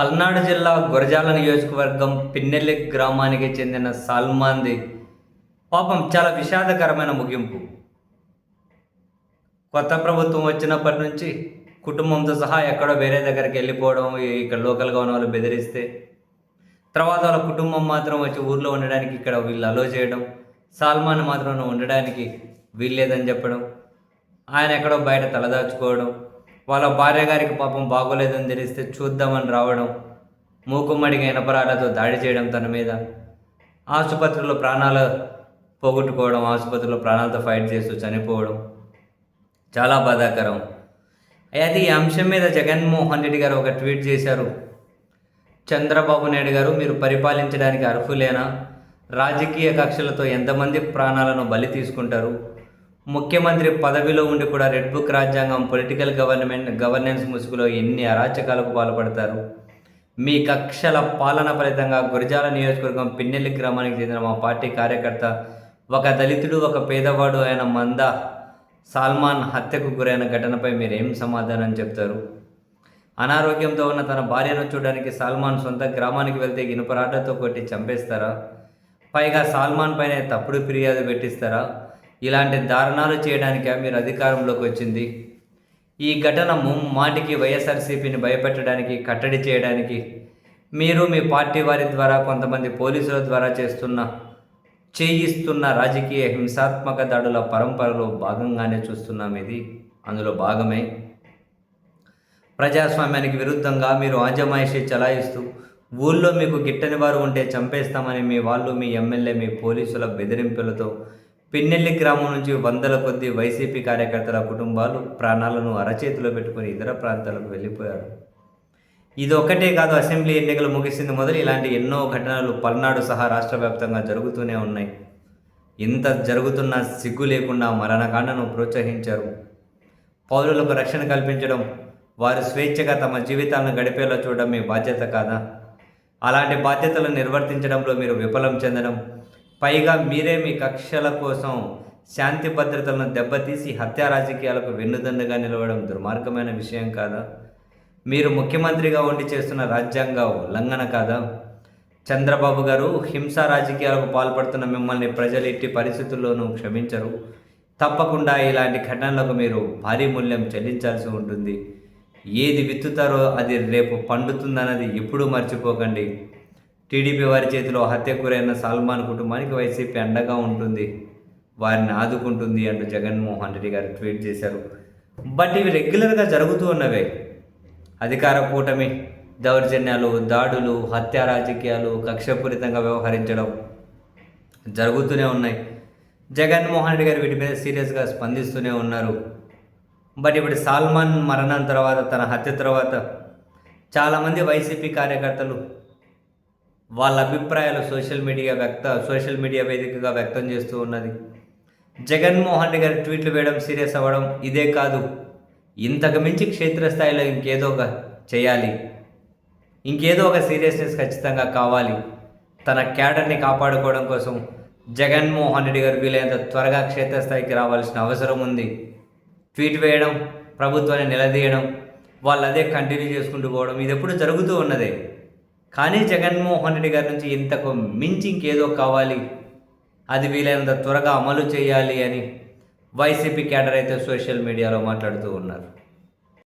పల్నాడు జిల్లా గురజాల నియోజకవర్గం పిన్నెల్లి గ్రామానికి చెందిన సల్మాన్ది పాపం చాలా విషాదకరమైన ముగింపు. కొత్త ప్రభుత్వం వచ్చినప్పటి నుంచి కుటుంబంతో సహా ఎక్కడో వేరే దగ్గరికి వెళ్ళిపోవడం ఇక్కడ లోకల్గా ఉన్న వాళ్ళు బెదిరిస్తే తర్వాత వాళ్ళ కుటుంబం మాత్రం వచ్చి ఊర్లో ఉండడానికి ఇక్కడ వీళ్ళు అలో చేయడం సల్మాన్ మాత్రం ఉండడానికి వీల్లేదని చెప్పడం ఆయన ఎక్కడో బయట తలదాచుకోవడం వాళ్ళ భార్య గారికి పాపం బాగోలేదని తెలిస్తే చూద్దామని రావడం మూకుమ్మడిగా ఇనపరాలతో దాడి చేయడం తన మీద. ఆసుపత్రిలో ప్రాణాలు పోగొట్టుకోవడం ఆసుపత్రిలో ప్రాణాలతో ఫైట్ చేస్తూ చనిపోవడం చాలా బాధాకరం. అయితే ఈ అంశం మీద జగన్మోహన్ రెడ్డి గారు ఒక ట్వీట్ చేశారు. చంద్రబాబు నాయుడు గారు మీరు పరిపాలించడానికి అర్హులేనా? రాజకీయ కక్షలతో ఎంతమంది ప్రాణాలను బలి తీసుకుంటారు? ముఖ్యమంత్రి పదవిలో ఉండి కూడా రెడ్ బుక్ రాజ్యాంగం పొలిటికల్ గవర్నమెంట్ గవర్నెన్స్ ముసుగులో ఎన్ని అరాచకాలకు పాల్పడతారు? మీ కక్షల పాలన ఫలితంగా గురజాల నియోజకవర్గం పిన్నెల్లి గ్రామానికి చెందిన మా పార్టీ కార్యకర్త ఒక దళితుడు ఒక పేదవాడు అయిన మంద సాల్మాన్ హత్యకు గురైన ఘటనపై మీరు ఏం సమాధానం చెప్తారు? అనారోగ్యంతో ఉన్న తన భార్యను చూడడానికి సాల్మాన్ సొంత గ్రామానికి వెళ్తే ఇనుపరాటతో కొట్టి చంపేస్తారా? పైగా సాల్మాన్ పైన తప్పుడు ఫిర్యాదు పెట్టిస్తారా? ఇలాంటి దారుణాలు చేయడానికే మీరు అధికారంలోకి వచ్చింది? ఈ ఘటన ముమ్మాటికి వైఎస్ఆర్సీపీని భయపెట్టడానికి కట్టడి చేయడానికి మీరు మీ పార్టీ వారి ద్వారా కొంతమంది పోలీసుల ద్వారా చేస్తున్న చేయిస్తున్న రాజకీయ హింసాత్మక దాడుల పరంపరలో భాగంగానే చూస్తున్నాం ఇది. అందులో భాగమే ప్రజాస్వామ్యానికి విరుద్ధంగా మీరు ఆజమాయిషి చలాయిస్తూ ఊళ్ళో మీకు గిట్టని వారు ఉంటే చంపేస్తామని మీ వాళ్ళు మీ ఎమ్మెల్యే మీ పోలీసుల బెదిరింపులతో పిన్నెల్లి గ్రామం నుంచి వందల కొద్ది వైసీపీ కార్యకర్తల కుటుంబాలు ప్రాణాలను అరచేతిలో పెట్టుకుని ఇతర ప్రాంతాలకు వెళ్ళిపోయారు. ఇది ఒక్కటే కాదు అసెంబ్లీ ఎన్నికలు ముగిసింది మొదలు ఇలాంటి ఎన్నో ఘటనలు పల్నాడు సహా రాష్ట్ర వ్యాప్తంగా జరుగుతూనే ఉన్నాయి. ఇంత జరుగుతున్న సిగ్గు లేకుండా మరణకాండను ప్రోత్సహించారు. పౌరులకు రక్షణ కల్పించడం వారు స్వేచ్ఛగా తమ జీవితాలను గడిపేలా చూడడం మీ బాధ్యత కాదా? అలాంటి బాధ్యతలను నిర్వర్తించడంలో మీరు విఫలం చెందడం పైగా మీరే మీ కక్షల కోసం శాంతి భద్రతలను దెబ్బతీసి హత్యా రాజకీయాలకు వెన్నుదన్నుగా నిలవడం దుర్మార్గమైన విషయం కాదా? మీరు ముఖ్యమంత్రిగా ఉండి చేస్తున్న రాజ్యాంగ ఉల్లంఘన కాదా? చంద్రబాబు గారు హింసా రాజకీయాలకు పాల్పడుతున్న మిమ్మల్ని ప్రజలు ఎట్టి పరిస్థితుల్లోనూ క్షమించరు. తప్పకుండా ఇలాంటి ఘటనలకు మీరు భారీ మూల్యం చెల్లించాల్సి ఉంటుంది. ఏది విత్తుతారో అది రేపు పండుతుందన్నది ఎప్పుడూ మర్చిపోకండి. టీడీపీ వారి చేతిలో హత్యకు గురైన సల్మాన్ కుటుంబానికి వైసీపీ అండగా ఉంటుంది. వారిని ఆదుకుంటుంది అంటూ జగన్మోహన్ రెడ్డి గారు ట్వీట్ చేశారు. బట్ ఇవి రెగ్యులర్గా జరుగుతూ ఉన్నవే. అధికార కూటమి దౌర్జన్యాలు దాడులు హత్య రాజకీయాలు కక్షపూరితంగా వ్యవహరించడం జరుగుతూనే ఉన్నాయి. జగన్మోహన్ రెడ్డి గారు వీటి మీద సీరియస్గా స్పందిస్తూనే ఉన్నారు. బట్ ఇప్పుడు సాల్మాన్ మరణం తర్వాత తన హత్య తర్వాత చాలామంది వైసీపీ కార్యకర్తలు వాళ్ళ అభిప్రాయాలు సోషల్ మీడియా వ్యక్త సోషల్ మీడియా వేదికగా వ్యక్తం చేస్తూ ఉన్నది. జగన్మోహన్ రెడ్డి గారు ట్వీట్లు వేయడం సీరియస్ అవ్వడం ఇదే కాదు. ఇంతకు మించి క్షేత్రస్థాయిలో ఇంకేదో ఒక చేయాలి. ఇంకేదో ఒక సీరియస్నెస్ ఖచ్చితంగా కావాలి. తన క్యాడర్ని కాపాడుకోవడం కోసం జగన్మోహన్ రెడ్డి గారు వీలైనంత త్వరగా క్షేత్రస్థాయికి రావాల్సిన అవసరం ఉంది. ట్వీట్ వేయడం ప్రభుత్వాన్ని నిలదీయడం వాళ్ళు అదే కంటిన్యూ చేసుకుంటూ పోవడం ఇది ఎప్పుడు జరుగుతూ ఉన్నదే. కానీ జగన్మోహన్ రెడ్డి గారి నుంచి ఇంతకు మించి ఇంకేదో కావాలి. అది వీలైనంత త్వరగా అమలు చేయాలి అని వైసీపీ క్యాడర్ అయితే సోషల్ మీడియాలో మాట్లాడుతూ ఉన్నారు.